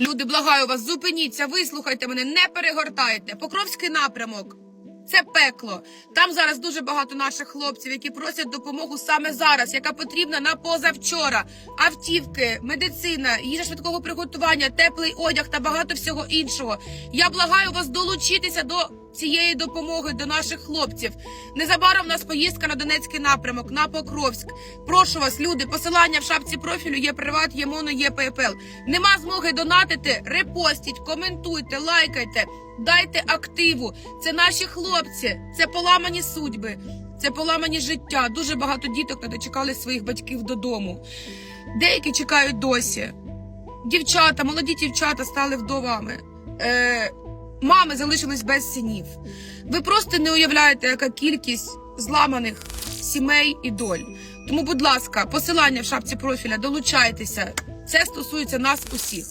Люди, благаю вас, зупиніться, вислухайте мене, не перегортайте. Покровський напрямок. Це пекло. Там зараз дуже багато наших хлопців, які просять допомогу саме зараз, яка потрібна на позавчора. Автівки, медицина, їжа швидкого приготування, теплий одяг та багато всього іншого. Я благаю вас долучитися до цієї допомоги до наших хлопців. Незабаром у нас поїздка на Донецький напрямок, на Покровськ. Прошу вас, люди, посилання в шапці профілю є приват, є моно, є PayPal. Нема змоги донатити, репостіть, коментуйте, лайкайте, дайте активу. Це наші хлопці, це поламані судьби, це поламані життя. Дуже багато діток не дочекали своїх батьків додому. Деякі чекають досі. Дівчата, молоді дівчата стали вдовами. Е, мами залишились без синів. Ви просто не уявляєте, яка кількість зламаних сімей і доль. Тому, будь ласка, посилання в шапці профіля, долучайтеся. Це стосується нас усіх.